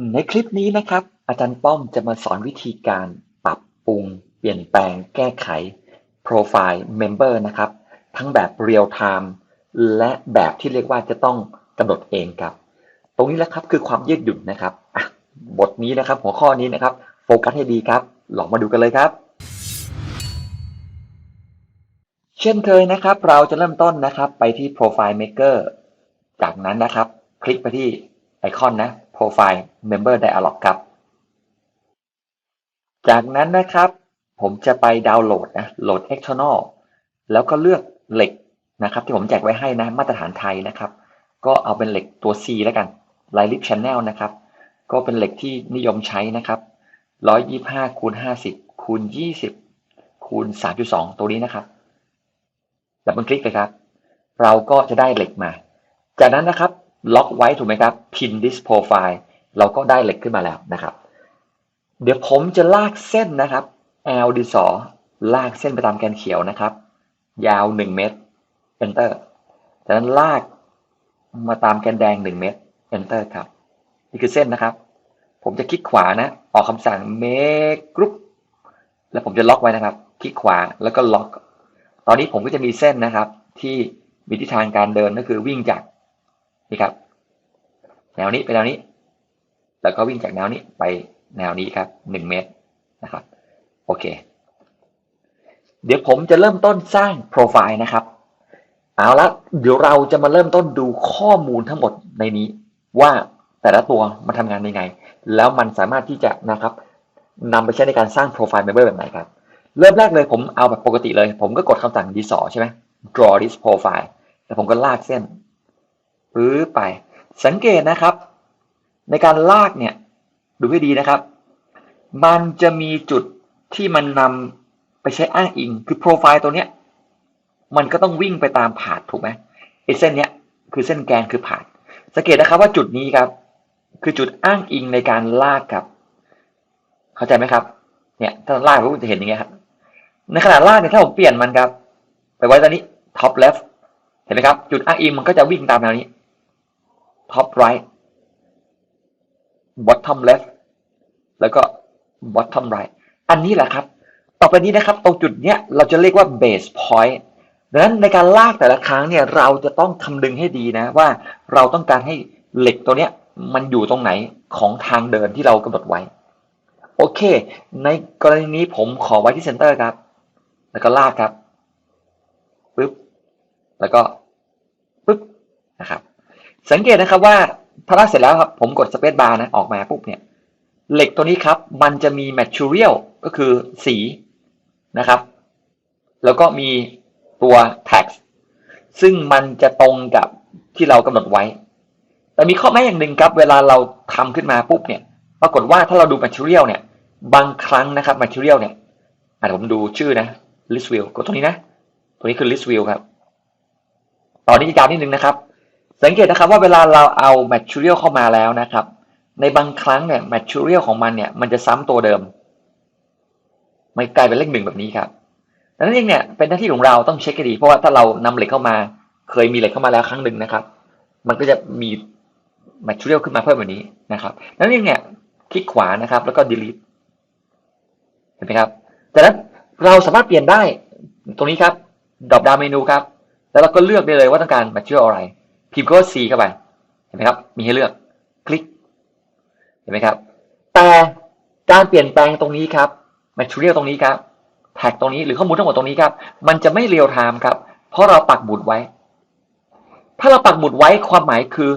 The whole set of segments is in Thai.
ในคลิปนี้นะครับ อาจารย์ป้อมจะมาสอนวิธีการปรับปรุง เปลี่ยนแปลงแก้ไขโปรไฟล์ Member นะครับ ทั้งแบบ Real Time และแบบที่เรียกว่าจะต้องกำหนดเองครับ ตรงนี้แหละครับคือความยืดหยุ่นนะครับบทนี้นะครับ หัวข้อนี้นะครับ โฟกัสให้ดีครับ ลองมาดูกันเลยครับ เช่นเคยนะครับ เราจะเริ่มต้นนะครับ ไปที่ Profile Maker จากนั้นนะครับ คลิกไปที่ไอคอนนะ Profile Member Dialog ครับ จากนั้นนะครับ ผมจะไปดาวน์โหลดนะโหลด external แล้วก็เลือกเหล็กนะครับ ที่ผมแจกไว้ให้นะมาตรฐานไทยนะครับ ก็เอาเป็นเหล็กตัว C แล้วกัน l i l i p Channel นะครับ ก็เป็นเหล็กที่นิยมใช้นะครับ 125คูณ50คูณ20คูณ3.2 ตัวนี้นะครับดับเบิลคลิกเลยครับ เราก็จะได้เหล็กมา จากนั้นนะครับ ล็อกไว้ถูกไหมครับ pin this profile เราก็ได้เหล็กขึ้นมาแล้วนะครับ เดี๋ยวผมจะลากเส้นนะครับ L ดิสอลากเส้นไปตามแกนเขียวนะครับ ยาว 1 เมตร enter จากนั้นลากมาตามแกนแดง 1 เมตร enter ครับ นี่คือเส้นนะครับ ผมจะคลิกขวานะ ออกคำสั่ง make group แล้วผมจะล็อกไว้นะครับ คลิกขวาแล้วก็ล็อก ตอนนี้ผมก็จะมีเส้นนะครับ ที่มีทิศทางการเดินก็คือวิ่งจาก นี่ครับ แนวนี้ไปแนวนี้ แล้วก็วิ่งจากแนวนี้ไปแนวนี้ครับหนึ่งเมตรนะครับโอเค เดี๋ยวผมจะเริ่มต้นสร้างโปรไฟล์นะครับเอาละเดี๋ยวเราจะมาเริ่มต้นดูข้อมูลทั้งหมดในนี้ ว่าแต่ละตัวมันทำงานยังไง แล้วมันสามารถที่จะนะครับนำไปใช้ในการสร้างโปรไฟล์ member แบบไหนครับ เริ่มแรกเลยผมเอาแบบปกติเลย ผมก็กดคำสั่ง d 2ใช่ไหม draw this profile แล้วผมก็ลากเส้น ปื้อไป สังเกตนะครับ ในการลากเนี่ย ดูให้ดีนะครับ มันจะมีจุดที่มันนำไปใช้อ้างอิง คือโปรไฟล์ตัวเนี้ย มันก็ต้องวิ่งไปตามผาดถูกไหมไอ้เส้นเนี้ยคือเส้นแกนคือผาด สังเกตนะครับว่าจุดนี้ครับ คือจุดอ้างอิงในการลากครับ เข้าใจไหมครับ เนี่ยถ้าลากก็จะเห็นอย่างเงี้ยครับ ในขณะลากเนี่ยถ้าผมเปลี่ยนมันครับ ไปไว้ตอนนี้ top left เห็นไหมครับ จุดอ้างอิงมันก็จะวิ่งตามแนวนี้ top right bottom left แล้วก็ bottom right อันนี้แหละครับ ต่อไปนี้นะครับ ตรงจุดเนี้ยเราจะเรียกว่า base point ดังนั้นในการลากแต่ละครั้งเนี่ยเราจะต้องคำนึงให้ดีนะว่าเราต้องการให้เหล็กตัวเนี้ยมันอยู่ตรงไหนของทางเดินที่เรากำหนดไว้ โอเค ในกรณีนี้ผมขอไว้ที่เซนเตอร์ครับ แล้วก็ลากครับปึ๊บแล้วก็ปึ๊บนะครับ สังเกตนะครับว่าพอลากเสร็จแล้วครับผมกดสเปซบาร์นะออกมาปุ๊บเนี่ยเหล็กตัวนี้ครับ มันจะมี material ก็คือสีนะครับ แล้วก็มีตัว tax ซึ่งมันจะตรงกับที่เรากำหนดไว้ แต่มีข้อแม้อย่างหนึ่งครับ เวลาเราทำขึ้นมาปุ๊บเนี่ย ปรากฏว่าถ้าเราดู material เนี่ย บางครั้งนะครับ material เนี่ยอะผมดูชื่อนะ list view กดตรงนี้นะ ตัวนี้คือ list view ครับ ตอนนี้จะยาวนิดนึงนะครับ สังเกตนะครับว่าเวลาเราเอา material เข้ามาแล้วนะครับ ในบางครั้งเนี่ย material ของมันเนี่ยมันจะซ้ำตัวเดิมไม่กลายเป็นเลขหนึ่งแบบนี้ครับดังนั้นเองเนี่ยเป็นหน้าที่ของเราต้องเช็คให้ดีเพราะว่าถ้าเรานำเหล็กเข้ามา เคยมีเหล็กเข้ามาแล้วครั้งหนึ่งนะครับ มันก็จะมี material ขึ้นมาเพิ่มแบบนี้นะครับดังนั้นเองเนี่ยคลิกขวานะครับแล้วก็ delete เห็นไหมครับจากนั้นเราสามารถเปลี่ยนได้ตรงนี้ครับ drop down เมนูครับ แล้วเราก็เลือกได้เลยว่าต้องการ material อะไร พิมพ์ก็ C เข้าไป เห็นไหมครับ มีให้เลือกคลิก เห็นไหมครับ แต่การเปลี่ยนแปลงตรงนี้ครับ material ตรงนี้ครับ แท็กตรงนี้หรือข้อมูลทั้งหมดตรงนี้ครับ มันจะไม่เรียลไทม์ครับ เพราะเราปักหมุดไว้ ถ้าเราปักหมุดไว้ความหมายคือ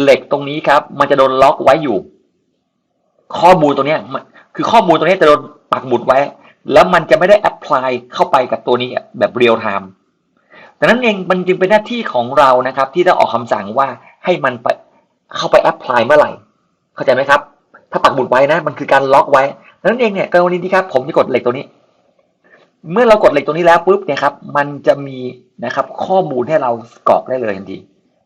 เหล็กตรงนี้ครับ มันจะโดนล็อกไว้อยู่ ข้อมูลตรงนี้คือข้อมูลตรงนี้จะโดนปักหมุดไว้ แล้วมันจะไม่ได้แอพพลายเข้าไปกับตัวนี้แบบเรียลไทม์ ดังนั้นเองมันจึงเป็นหน้าที่ของเรานะครับ ที่ต้องออกคำสั่งว่าให้มันไปเข้าไปแอพพลายเมื่อไหร่ เข้าใจไหมครับ ถ้าปักหมุดไว้นะ มันคือการล็อกไว้ดังนั้นเองเนี่ยกรณีนี้ครับ ผมจะกดเหล็กตัวนี้ เมื่อเรากดเหล็กตัวนี้แล้วปุ๊บเนี่ยครับ มันจะมีนะครับ ข้อมูลให้เรากรอกได้เลยทันที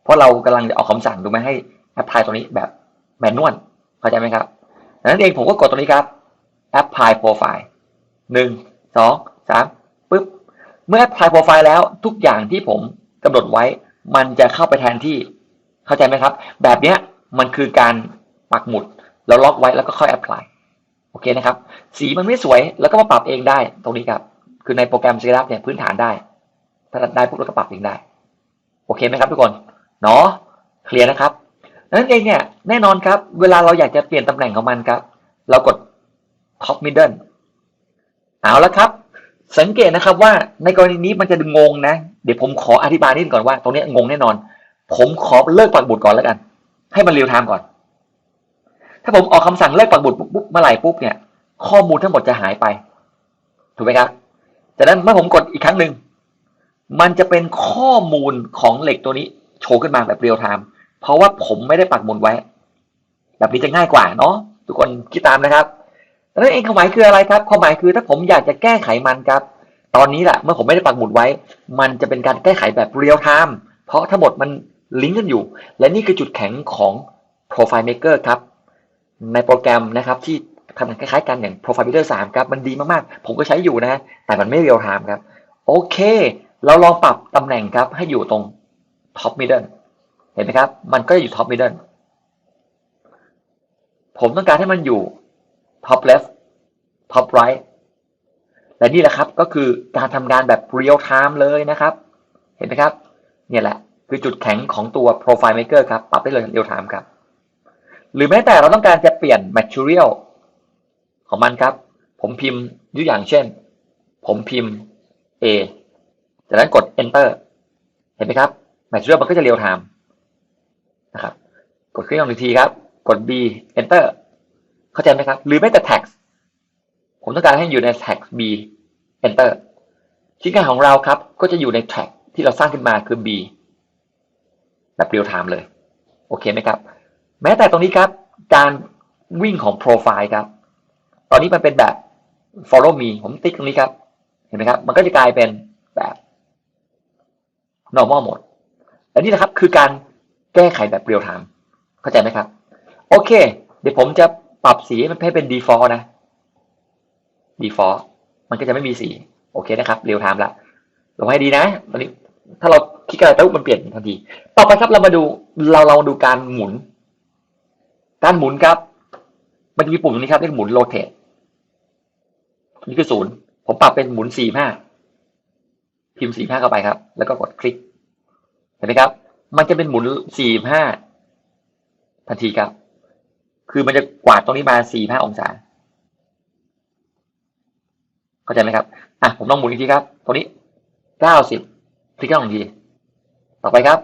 เพราะเรากำลังจะออกคำสั่งถูไหมให้แอพพลายตัวนี้แบบแมนนวลเข้าใจไหมครับดังนั้นเองผมก็กดตัวนี้ครับ apply profile หนึ่งสองสาม เมื่อ apply profile แล้วทุกอย่างที่ผมกำหนดไว้ มันจะเข้าไปแทนที่ เข้าใจไหมครับ แบบเนี้ยมันคือการปักหมุดเราล็อกไว้แล้วก็ค่อย apply โอเคนะครับ สีมันไม่สวยแล้วก็มาปรับเองได้ ตรงนี้ครับ คือในโปรแกรม Setup เนี่ยพื้นฐานได้ ถ้าได้ปุ๊บเราก็ปรับเองได้ โอเคไหมครับทุกคน เนาะเคลียร์นะครับนั้นเองเนี่ยแน่นอนครับ เวลาเราอยากจะเปลี่ยนตำแหน่งของมันครับ เรากด top middle เอาละครับ สังเกตนะครับว่าในกรณีนี้มันจะงงนะ เดี๋ยวผมขออธิบายนิดก่อนว่า ตรงนี้งงแน่นอน ผมขอเลิกปักบุตรก่อนแล้วกัน ให้มันเรียวไทม์ก่อน ถ้าผมออกคำสั่งเลิกปักบุตรปุ๊บเมื่อไหร่ปุ๊บเนี่ย ข้อมูลทั้งหมดจะหายไป ถูกไหมครับจากนั้นเมื่อผมกดอีกครั้งหนึ่งมันจะเป็นข้อมูลของเหล็กตัวนี้ โชว์ขึ้นมาแบบเรียลไทม์เพราะว่าผมไม่ได้ปักหมุดไว้ แบบนี้จะง่ายกว่าเนาะทุกคนคิดตามนะครับ ดังนั้นเองความหมายคืออะไรครับ ความหมายคือถ้าผมอยากจะแก้ไขมันครับ ตอนนี้แหละเมื่อผมไม่ได้ปักหมุดไว้ มันจะเป็นการแก้ไขแบบเรียลไทม์เพราะทั้งหมดมันลิงก์กันอยู่ และนี่คือจุดแข็งของ Profile Maker ครับ ในโปรแกรมนะครับที่ทำงานคล้ายๆกันอย่าง Profile Builder 3 ครับมันดีมากๆ ผมก็ใช้อยู่นะ แต่มันไม่เรียลไทม์ครับ โอเค เราลองปรับตำแหน่งครับให้อยู่ตรง Top Middle เห็นไหมครับ มันก็จะอยู่ Top Middle ผมต้องการให้มันอยู่ Top Left Top Right และนี่แหละครับก็คือการทำงานแบบ Real Time เลยนะครับ เห็นไหมครับ เนี่ยแหละคือจุดแข็งของตัว Profile Maker ครับ ปรับได้เลย Real Time ครับ หรือแม้แต่เราต้องการจะเปลี่ยน Material ของมันครับ ผมพิมพ์ยกอย่างเช่น ผมพิมพ์ A จากนั้นกด Enter เห็นไหมครับ Material มันก็จะ Real Time นะครับ กดคลิกลงอีกทีครับ กด B Enter เข้าใจไหมครับ หรือแม้แต่ Text ผมต้องการให้อยู่ใน Text B Enter ชิ้นงานของเราครับ ก็จะอยู่ใน Tag ที่เราสร้างขึ้นมาคือ B แบบ Real Time เลย โอเคไหมครับ แม้แต่ตรงนี้ครับ การวิ่งของ Profile ครับ ตอนนี้มันเป็นแบบ Follow Me ผมติ๊กตรงนี้ครับ เห็นไหมครับ มันก็จะกลายเป็นแบบ Normal Mode และนี่นะครับคือการแก้ไขแบบ Real Time เข้าใจไหมครับ โอเค เดี๋ยวผมจะ ปรับสีให้มันให้เป็น default นะ default มันก็จะไม่มีสี โอเคนะครับ real time ละลงให้ดีนะ ตอนนี้ ถ้าเราคลิกอะไรปุ๊บมันเปลี่ยนทันที ต่อไปครับเรามาดู เราเรามาดูการหมุน การหมุนครับ มันจะมีปุ่มตรงนี้ครับเรียกหมุน rotate นี่คือศูนย์ ผมปรับเป็นหมุนสี่ห้า พิมพ์สี่ห้าเข้าไปครับ แล้วก็กดคลิก เห็นไหมครับ มันจะเป็นหมุนสี่ห้าทันทีครับ คือมันจะกวาดตรงนี้มาสี่ห้าองศา เข้าใจไหมครับ อะ ผมลองหมุนอีกทีครับ ตรงนี้เก้าสิบคลิกลองที ต่อไปครับ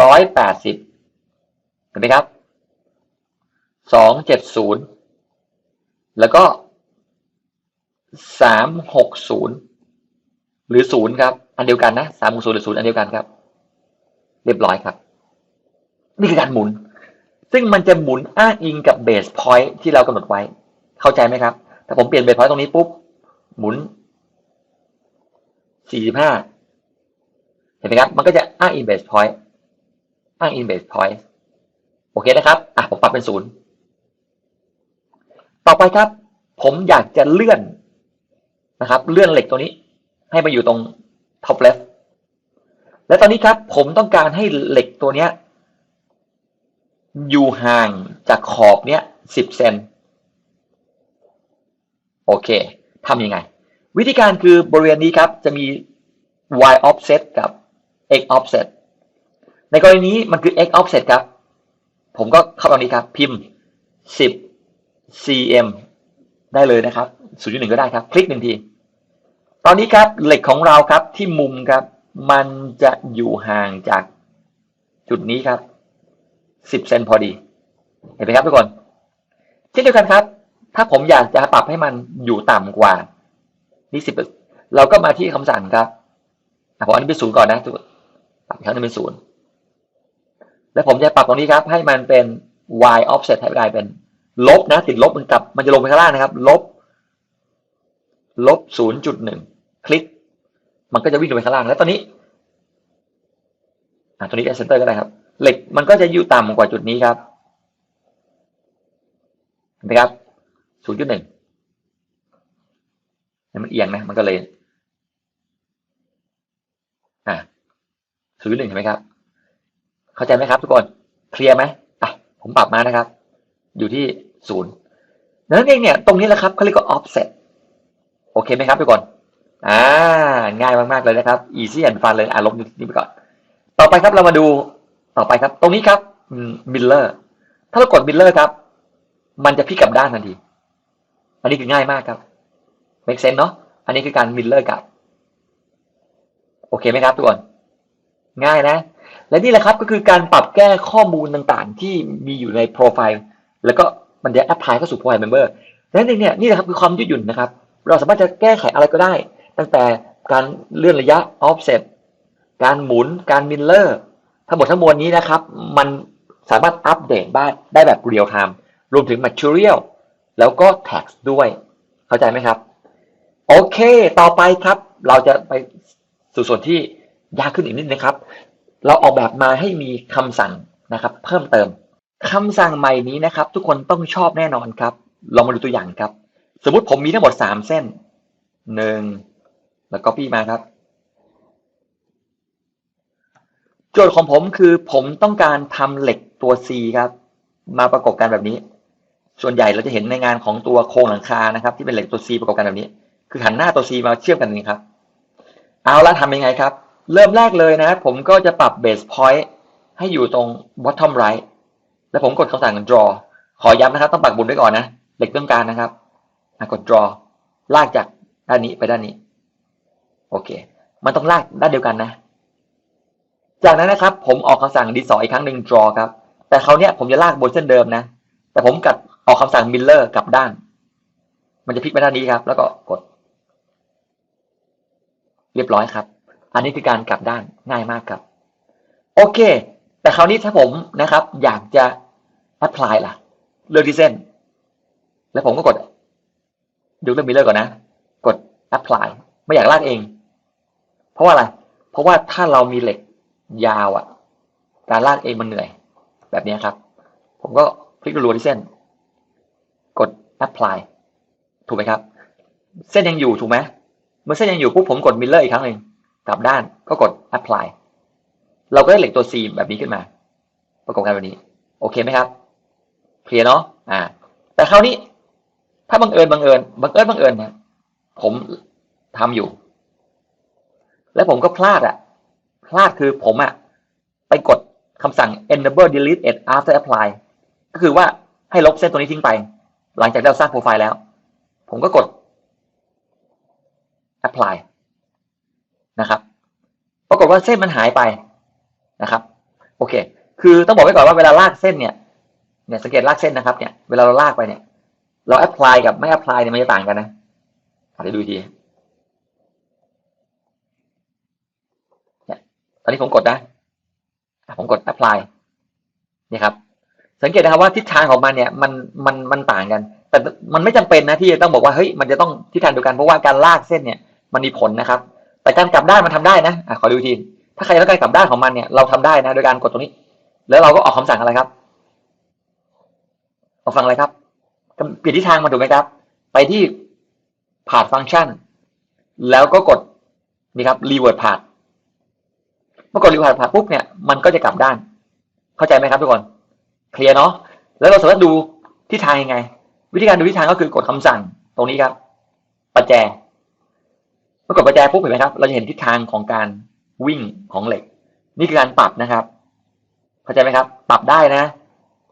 ร้อยแปดสิบเห็นไหมครับสองเจ็ดศูนย์แล้วก็สามหกศูนย์หรือศูนย์ครับ อันเดียวกันนะสามหกศูนย์หรือศูนย์อันเดียวกันครับ เรียบร้อยครับ นี่คือการหมุน ซึ่งมันจะหมุนอ้างอิงกับเบสพอยต์ที่เรากำหนดไว้ เข้าใจไหมครับ ถ้าผมเปลี่ยนเบสพอยต์ตรงนี้ปุ๊บ หมุน 45 เห็นไหมครับ มันก็จะอ้างอินเบสพอยต์อ้างอินเบสพอยต์โอเคนะครับ อะ ผมปรับเป็นศูนย์ต่อไปครับ ผมอยากจะเลื่อนนะครับ เลื่อนเหล็กตัวนี้ ให้มาอยู่ตรง top left และตอนนี้ครับ ผมต้องการให้เหล็กตัวเนี้ย อยู่ห่างจากขอบเนี้ย10เซนโอเคทำยังไง วิธีการคือบริเวณนี้ครับจะมี y offset กับ x offset ในกรณีนี้มันคือ x offset ครับ ผมก็เข้าตรงนี้ครับ พิมพ์ 10 cm ได้เลยนะครับ 0.1 ก็ได้ครับ คลิกหนึ่งที ตอนนี้ครับเหล็กของเราครับที่มุมครับ มันจะอยู่ห่างจากจุดนี้ครับ 10เซนพอดี เห็นไหมครับทุกคนเช่นเดียวกันครับ ถ้าผมอยากจะปรับให้มันอยู่ต่ำกว่านี่สิบเราก็มาที่คำสั่งครับอะผมอันนี้เป็นศูนย์ก่อนนะทุกคนปรับอีกครั้งหนึงเป็นศูนย์แล้วผมจะปรับตรงนี้ครับ ให้มันเป็น y offset ให้ได้เป็นลบนะติดลบมันกลับมันจะลงไปข้างล่างนะครับ ลบ ลบศูนย์จุดหนึ่งคลิก มันก็จะวิ่งลงไปข้างล่างแล้วตอนนี้อะตัวนี้เป็นเซนเตอร์ก็ได้ครับ เหล็กมันก็จะอยู่ต่ำกว่าจุดนี้ครับเห็นไหมครับศูนย์จุดหนึ่งมันเอียงนะมันก็เลยอะศูนย์จุดหนึ่งเห็นไหมครับ เข้าใจไหมครับ ทุกคนเคลียร์ไหมอะผมปรับมานะครับ อยู่ที่ศูนย์นั้นเองเนี่ยตรงนี้แหละครับเขาเรียกว่า offset โอเคไหมครับทุกคนอ่าง่ายมากๆเลยนะครับ easy and fun เลยอ่าลบนี้ไปก่อน ต่อไปครับเรามาดู ต่อไปครับ ตรงนี้ครับมิลเลอร์ถ้าเรากดมิลเลอร์ครับ มันจะพลิกกลับด้านทันที อันนี้คือง่ายมากครับ make sense เนาะอันนี้คือการมิลเลอร์กลับ โอเคไหมครับทุกคนง่ายนะ และนี่แหละครับก็คือการปรับแก้ข้อมูลต่างๆ ที่มีอยู่ในโปรไฟล์แล้วก็มันจะแอพพลายเข้าสู่โปรไฟล์เมมเบอร์และนี่เนี่ยนี่แหละครับคือความยืดหยุ่นนะครับ เราสามารถจะแก้ไขอะไรก็ได้ ตั้งแต่การเลื่อนระยะ offset การหมุนการมิลเลอร์ ทั้งหมดทั้งมวลนี้นะครับ มันสามารถอัปเดตบ้านได้แบบเรียลไทม์รวมถึง material แล้วก็ tax ด้วย เข้าใจไหมครับ โอเค ต่อไปครับ เราจะไปสู่ส่วนที่ยากขึ้นอีกนิดนะครับ เราออกแบบมาให้มีคำสั่งนะครับ เพิ่มเติมคำสั่งใหม่นี้นะครับ ทุกคนต้องชอบแน่นอนครับ ลองมาดูตัวอย่างครับ สมมุติผมมีทั้งหมดสามเส้นหนึ่งแล้วก็พี่มาครับ โจทย์ของผมคือผมต้องการทำเหล็กตัว C ครับ มาประกบกันแบบนี้ ส่วนใหญ่เราจะเห็นในงานของตัวโครงหลังคานะครับ ที่เป็นเหล็กตัว C ประกบกันแบบนี้ คือหันหน้าตัว C มาเชื่อมกันนี้ครับ เอาละทำยังไงครับ เริ่มแรกเลยนะ ผมก็จะปรับ base point ให้อยู่ตรง bottom right แล้วผมกดคำสั่ง draw ขอย้ำนะครับ ต้องปักบุญไว้ก่อนนะ เหล็กต้องการนะครับกด draw ลากจากด้านนี้ไปด้านนี้ โอเค มันต้องลากด้านเดียวกันนะ จากนั้นนะครับผมออกคำสั่งดีสออีกครั้งหนึ่ง draw ครับ แต่เขาวเนี้ยผมจะลากบนเส้นเดิมนะ แต่ผมกัดออกคำสั่ง miller กลับด้าน มันจะพลิกไปด้านนี้ครับ แล้วก็กด เรียบร้อยครับ อันนี้คือการกลับด้านง่ายมากครับ โอเค แต่คราวนี้ถ้าผมนะครับ อยากจะ apply ล่ะ เลือกที่เส้น แล้วผมก็กดดูเรื่องมิลเลอร์ก่อนนะ กด apply ไม่อยากลากเอง เพราะว่าอะไร เพราะว่าถ้าเรามีเหล็ก ยาวอะ่ะ การลากเองมันเหนื่อย แบบนี้ครับ ผมก็คลิกรัวที่เส้น กด apply ถูกไหมครับ เส้นยังอยู่ถูกไหมเมื่อเส้นยังอยู่ปุ๊บผมกดมิลเลอร์อีกครั้งหนึ่งกลับด้านก็กด apply เราก็ได้เหล็กตัว C แบบนี้ขึ้นมา ประกอบกันแบบนี้ โอเคไหมครับเคลียร์เนาะอ่า แต่คราวนี้ ถ้าบังเอิญบังเอิญบังเอิญบังเอิญเนี่ยผมทำอยู่ แล้วผมก็พลาดอะ พลาดคือผมอะไปกดคำสั่ง enable delete it after apply ก็คือว่าให้ลบเส้นตัวนี้ทิ้งไป หลังจากเราสร้างโปรไฟล์แล้ว ผมก็กด apply นะครับปรากฏว่าเส้นมันหายไปนะครับ โอเค คือต้องบอกไว้ก่อนว่าเวลาลากเส้นเนี่ยเนี่ยสังเกตลากเส้นนะครับเนี่ยเวลาเราลากไปเนี่ย เรา apply กับไม่ apply เนี่ยมันจะต่างกันนะอาจจะดูทีเนี่ยต อนนี้ผมกดนะอะผมกด apply นี่ครับ สังเกตนะครับว่าทิศทางของมันเนี่ยมันมันมันต่างกัน แต่มันไม่จำเป็นนะที่จะต้องบอกว่าเฮ้ยมันจะต้องทิศทางเดียวกันเพราะว่าการลากเส้นเนี่ยมันมีผลนะครับ แต่การกลับด้านมันทำได้นะอะขอดูทีถ้าใครต้องการกลับด้านของมันเนี่ยเราทำได้นะโดยการกดตรงนี้ แล้วเราก็ออกคำสั่งอะไรครับออกฟังอะไรครับเปลี่ยนทิศทางมาถูกไหมครับ ไปที่ผ่านฟังก์ชันแล้วก็กดนี่ครับ revert path เมื่อกด revert path ปุ๊บเนี่ยมันก็จะกลับด้าน เข้าใจไหมครับทุกคนเคลียร์เนาะแล้วเราสามารถดูทิศทางยังไง วิธีการดูทิศทางก็คือกดคำสั่งตรงนี้ครับประแจเมื่อกดประแจปุ๊บเห็นไหมครับ เราจะเห็นทิศทางของการวิ่งของเหล็ก นี่คือการปรับนะครับ เข้าใจไหมครับ ปรับได้นะ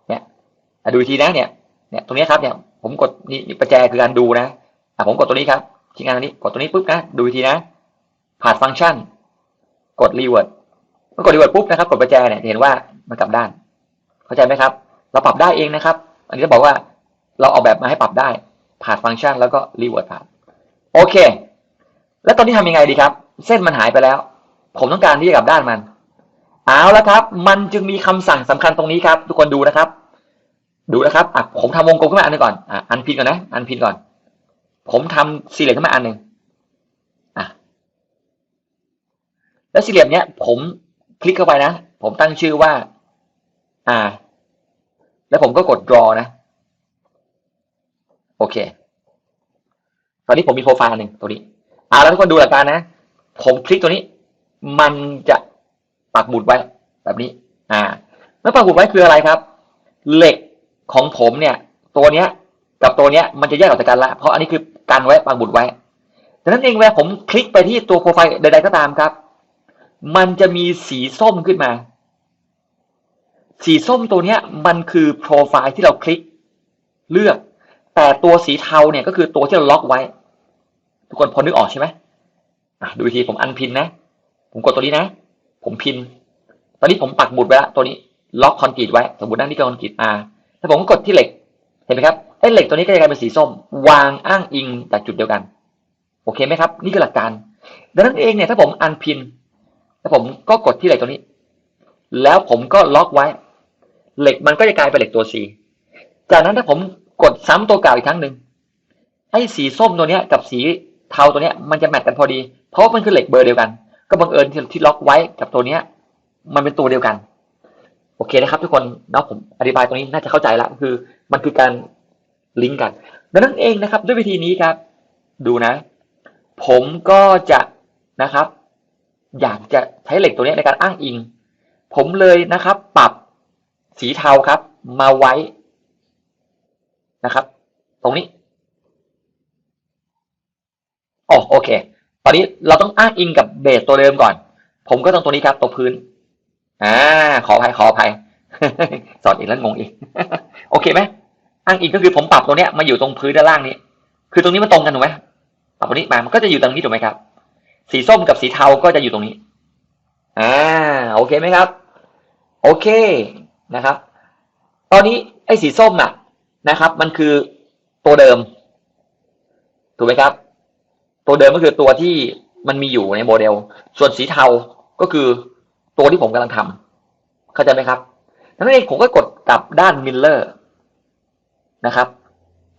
เนี่ยดูทีนะเนี่ยเนี่ยตรงนี้ครับเนี่ย ผมกดนี่ประแจคือการดูนะอะผมกดตัวนี้ครับทีงานตัวนี้กดตัวนี้ปุ๊บนะดูทีนะผ่านฟังก์ชัน กดรีเวิร์ด เมื่อกดรีเวิร์ดปุ๊บนะครับกดประแจเนี่ยเห็นว่ามันกลับด้าน เข้าใจไหมครับ เราปรับได้เองนะครับ อันนี้จะบอกว่าเราออกแบบมาให้ปรับได้ ผ่านฟังก์ชันแล้วก็รีเวิร์ดผ่านโอเค แล้วตอนนี้ทำยังไงดีครับ เส้นมันหายไปแล้ว ผมต้องการที่จะกลับด้านมันเอาแล้วครับ มันจึงมีคำสั่งสำคัญตรงนี้ครับ ทุกคนดูนะครับ ดูนะครับอะผมทำวงกลมขึ้นมาอันหนึงก่อนอะอันพินก่อนนะ อันพินก่อน ผมทำสี่เหลี่ยมขึ้นมาอันหนึ่งอะแล้วสี่เหลี่ยมเนี้ยผม ลิกเข้าไปนะ ผมตั้งชื่อว่า อ่า แล้วผมก็กด draw นะ โอเค ตอนนี้ผมมีโปรไฟล์หนึ่งตัวนี้ อ่า แล้วทุกคนดูหลักการนะ ผมคลิกตัวนี้ มันจะปักหมุดไว้แบบนี้ อ่า แล้วปักหมุดไว้คืออะไรครับ เหล็กของผมเนี่ย ตัวเนี้ย กับตัวเนี้ย มันจะแยกออกจากกันละ เพราะอันนี้คือกันไว้ปักบุดไว้ดังนั้นเองเวลาผมคลิกไปที่ตัวโปรไฟล์ใดๆก็ตามครับ มันจะมีสีส้มขึ้นมา สีส้มตัวเนี้ยมันคือโปรไฟล์ที่เราคลิกเลือก แต่ตัวสีเทาเนี่ยก็คือตัวที่เราล็อกไว้ ทุกคนพอนึกออกใช่ไหมดูอีกทีผมอันพินนะ ผมกดตัวนี้นะ ผมพิน ตอนนี้ผมปักบุดไว้แล้วตัวนี้ล็อกคอนกรีตไว้ สมมตินั่นนี่คือคอนกรีตอาถ้าผมกดที่เหล็ก เห็นไหมครับไอ้เหล็กตัวนี้ก็จะกลายเป็นสีส้ม วางอ้างอิงจากจุดเดียวกัน โอเคไหมครับ นี่คือหลักการ ดังนั้นเองเนี่ยถ้าผมอันพิน แล้วผมก็กดที่เหล็กตัวนี้ แล้วผมก็ล็อกไว้ เหล็กมันก็จะกลายเป็นเหล็กตัว C จากนั้นถ้าผมกดซ้ำตัวเก่าอีกครั้งหนึ่งไอ้สีส้มตัวเนี้ยกับสีเทาตัวเนี้ยมันจะแมทกันพอดี เพราะว่ามันคือเหล็กเบอร์เดียวกัน ก็บังเอิญที่ที่ล็อกไว้กับตัวเนี้ย มันเป็นตัวเดียวกัน โอเคนะครับ ทุกคนเนาะผมอธิบายตรงนี้น่าจะเข้าใจละคือ มันคือการลิงก์กันดังนั้นเองนะครับ ด้วยวิธีนี้ครับ ดูนะ ผมก็จะนะครับ อยากจะใช้เหล็กตัวนี้ในการอ้างอิง ผมเลยนะครับ ปรับสีเทาครับ มาไว้นะครับ ตรงนี้อ๋อโอเค ตอนนี้เราต้องอ้างอิงกับเบสตัวเดิมก่อน ผมก็ต้องตัวนี้ครับตัวพื้นอ่าขออภัยขออภัยสอนอีกแล้วงงอีก โอเคไหมอ้างอิงก็คือผมปรับตัวเนี้ยมาอยู่ตรงพื้นด้านล่างนี้ คือตรงนี้มันตรงกันถูกไหมปรับตัวนี้มามันก็จะอยู่ตรงนี้ถูกไหมครับ สีส้มกับสีเทาก็จะอยู่ตรงนี้ อ่า โอเคไหมครับ โอเคนะครับ ตอนนี้ไอ้สีส้มน่ะนะครับ มันคือตัวเดิม ถูกไหมครับ ตัวเดิมก็คือตัวที่มันมีอยู่ในโมเดล ส่วนสีเทาก็คือตัวที่ผมกำลังทำเข้าใจไหมครับดังนั้นเองผมก็กดกลับด้านมิลเลอร์นะครับ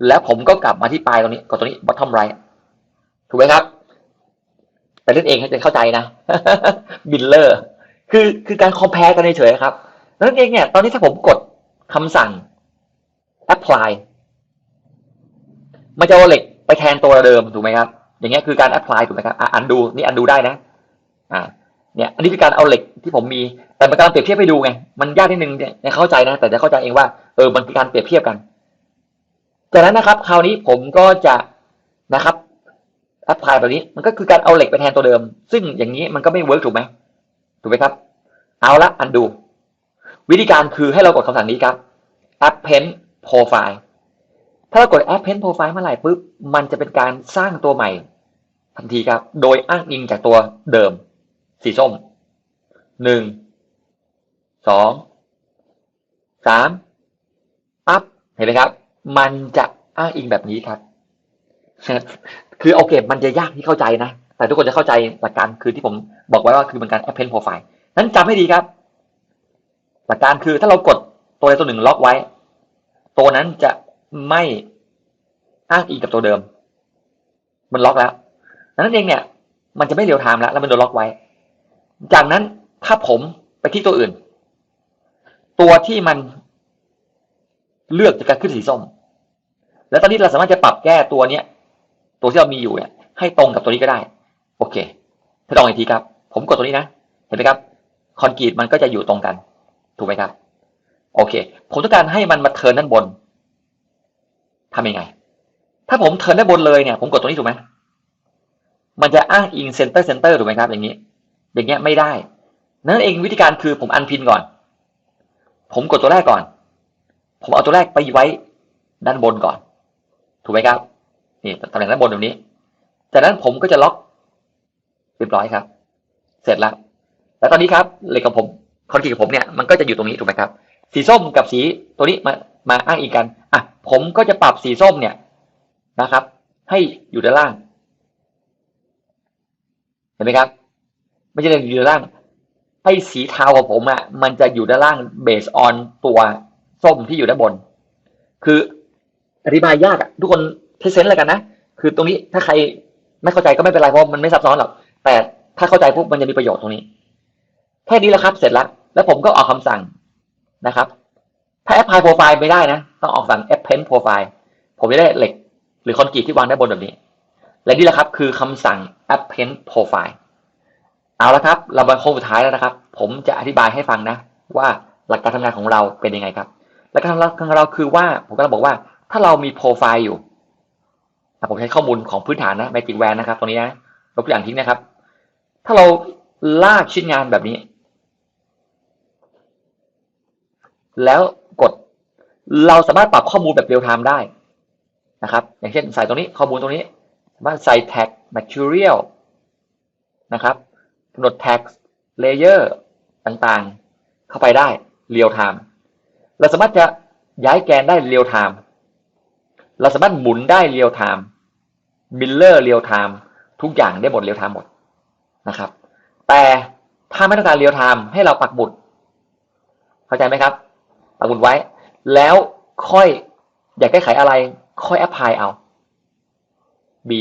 แล้วผมก็กลับมาที่ปลายตรงนี้กดตรงนี้ bottom right ถูกไหมครับ แต่เล่นเองให้จะเข้าใจนะมิลเลอร์ คือคือการ compare กันเฉยๆครับนั้นเองเนี่ย ตอนนี้ถ้าผมกดคำสั่ง apply มันจะเอาเหล็กไปแทนตัวเดิมถูกไหมครับ อย่างเงี้ยคือการ apply ถูกไหมครับอันดูนี่อันดูได้นะ อ่า เนี่ยอันนี้คือการเอาเหล็กที่ผมมีแต่มันกำลังเปรียบเทียบให้ดูไงมันยากนิดนึงเนี่ยเข้าใจนะ แต่จะเข้าใจเองว่าเออมันคือการเปรียบเทียบกันจากนั้นนะครับ คราวนี้ผมก็จะนะครับ apply แบบนี้มันก็คือการเอาเหล็กไปแทนตัวเดิม ซึ่งอย่างนี้มันก็ไม่เวิร์กถูกไหมถูกไหมครับ เอาละอันดู วิธีการคือให้เรากดคำสั่งนี้ครับ append profile ถ้าเรากด append profile เมื่อไหร่ปุ๊บมันจะเป็นการสร้างตัวใหม่ ทันทีครับ โดยอ้างอิงจากตัวเดิม สีส้มหนึ่งสองสามปั๊บเห็นไหมครับ มันจะอ้างอิงแบบนี้ครับ คือโอเคมันจะยากที่เข้าใจนะ แต่ทุกคนจะเข้าใจหลักการคือที่ผมบอกไว้ว่าคือเป็นการ append profile นั้นจำให้ดีครับ หลักการคือถ้าเรากดตัวใดตัวหนึ่งล็อกไว้ ตัวนั้นจะไม่อ้างอิงกับตัวเดิม มันล็อกแล้วดังนั้นเองเนี่ย มันจะไม่เรียวไทม์แล้ว แล้วมันโดนล็อกไว้ จากนั้นถ้าผมไปคลิกตัวอื่น ตัวที่มันเลือกจะการขึ้นสีส้ม แล้วตอนนี้เราสามารถจะปรับแก้ตัวเนี้ย ตัวที่เรามีอยู่เนี่ยให้ตรงกับตัวนี้ก็ได้ โอเคถ้าลองอีกทีครับ ผมกดตัวนี้นะ เห็นไหมครับคอนกรีตมันก็จะอยู่ตรงกัน ถูกไหมครับ โอเค ผมต้องการให้มันมาเทิร์นด้านบนทำยังไง ถ้าผมเทิร์นด้านบนเลยเนี่ย ผมกดตัวนี้ถูกไหมมันจะอ้างอิงเซนเตอร์เซนเตอร์ถูกไหมครับ อย่างนี้ อย่างเงี้ยไม่ได้ นั่นเองวิธีการคือผมอันพินก่อน ผมกดตัวแรกก่อน ผมเอาตัวแรกไปไว้ด้านบนก่อน ถูกไหมครับ นี่ตำแหน่งด้านบนตรงนี้ จากนั้นผมก็จะล็อกเรียบร้อยครับ เสร็จแล้ว แล้วตอนนี้ครับเหล็กของผมคอนกรีตของผมเนี่ยมันก็จะอยู่ตรงนี้ถูกไหมครับ สีส้มกับสีตัวนี้มามาอ้างอิงกันอะผมก็จะปรับสีส้มเนี่ยนะครับ ให้อยู่ด้านล่าง เห็นไหมครับไม่ใช่อยู่ด้านล่างให้สีเทาของผมอะมันจะอยู่ด้านล่างเบสออนตัวส้มที่อยู่ด้านบน คืออธิบายยากอะทุกคน เทสเซนต์อะไรกันนะ คือตรงนี้ถ้าใครไม่เข้าใจก็ไม่เป็นไรเพราะมันไม่ซับซ้อนหรอก แต่ถ้าเข้าใจปุ๊บมันจะมีประโยชน์ตรงนี้ แค่นี้แหละครับ เสร็จแล้ว แล้วผมก็ออกคำสั่งนะครับ ถ้า apply profile ไม่ได้นะ ต้องออกสั่ง append profile ผมจะได้เหล็ก หรือคอนกรีตที่วางได้บนแบบนี้ และนี่แหละครับ คือคำสั่ง append profile เอาละครับ เรามาโค้งสุดท้ายแล้วนะครับ ผมจะอธิบายให้ฟังนะ ว่าหลักการทำงานของเราเป็นยังไงครับและกการของเราคือว่าผมก็จะบอกว่า ถ้าเรามีโปรไฟล์อยู่ ผมใช้ข้อมูลของพื้นฐานนะ Magic Wand นะครับตรงนี้นะยกตัวอย่างทิ้งนะครับ ถ้าเราลากชิ้นงานแบบนี้ แล้วกดเราสามารถปรับข้อมูลแบบเรียลไทม์ได้นะครับ อย่างเช่นใส่ตรงนี้ข้อมูลตรงนี้สามารถใส่ tag material นะครับกำหนด tag layer ต่างๆ เข้าไปได้เรียลไทม์เราสามารถจะย้ายแกนได้เรียลไทม์ เราสามารถหมุนได้เรียลไทม์มิลเลอร์เรียลไทม์ทุกอย่างได้หมดเรียลไทม์หมดนะครับ แต่ถ้าไม่ต้องการเรียลไทม์ให้เราปักหมุด เข้าใจไหมครับ ปักหมุดไว้ แล้วค่อยอยากแก้ไขอะไร ค่อยแอพพลายเอา B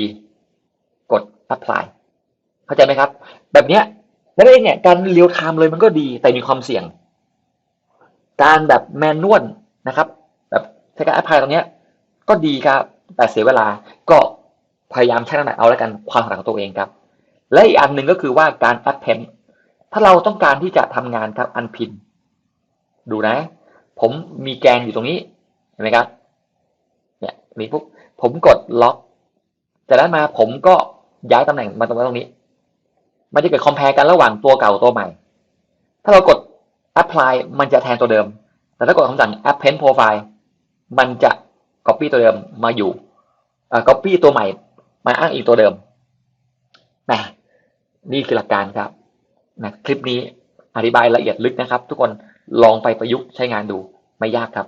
กด apply เข้าใจไหมครับ แบบเนี้ยแล้วเองเนี่ยการเรียลไทม์เลยมันก็ดีแต่มีความเสี่ยง การแบบแมนนวลนะครับ แบบใช้การ apply ตรงเนี้ย ก็ดีครับ แต่เสียเวลาก็พยายามชั่งน้ำหนักเอาแล้วกันความถนัดของตัวเองครับ และอีกอันหนึ่งก็คือว่าการ append ถ้าเราต้องการที่จะทำงานครับอันพิน ดูนะ ผมมีแกนอยู่ตรงนี้เห็นไหมครับเนี่ยมีปุ๊บผมกดล็อกจากนั้นมาผมก็ย้ายตำแหน่งมาตรงตรงนี้ มันจะเกิดคอมเพลกันระหว่างตัวเก่าตัวใหม่ ถ้าเรากด apply มันจะแทนตัวเดิม แต่ถ้ากดคำสั่ง append profile มันจะ copy ตัวเดิมมาอยู่อ่า copy ตัวใหม่ มาอ้างอิงตัวเดิมนะนี่คือหลักการครับนะคลิปนี้อธิบายละเอียดลึกนะครับ ทุกคนลองไปประยุกต์ใช้งานดูไม่ยากครับ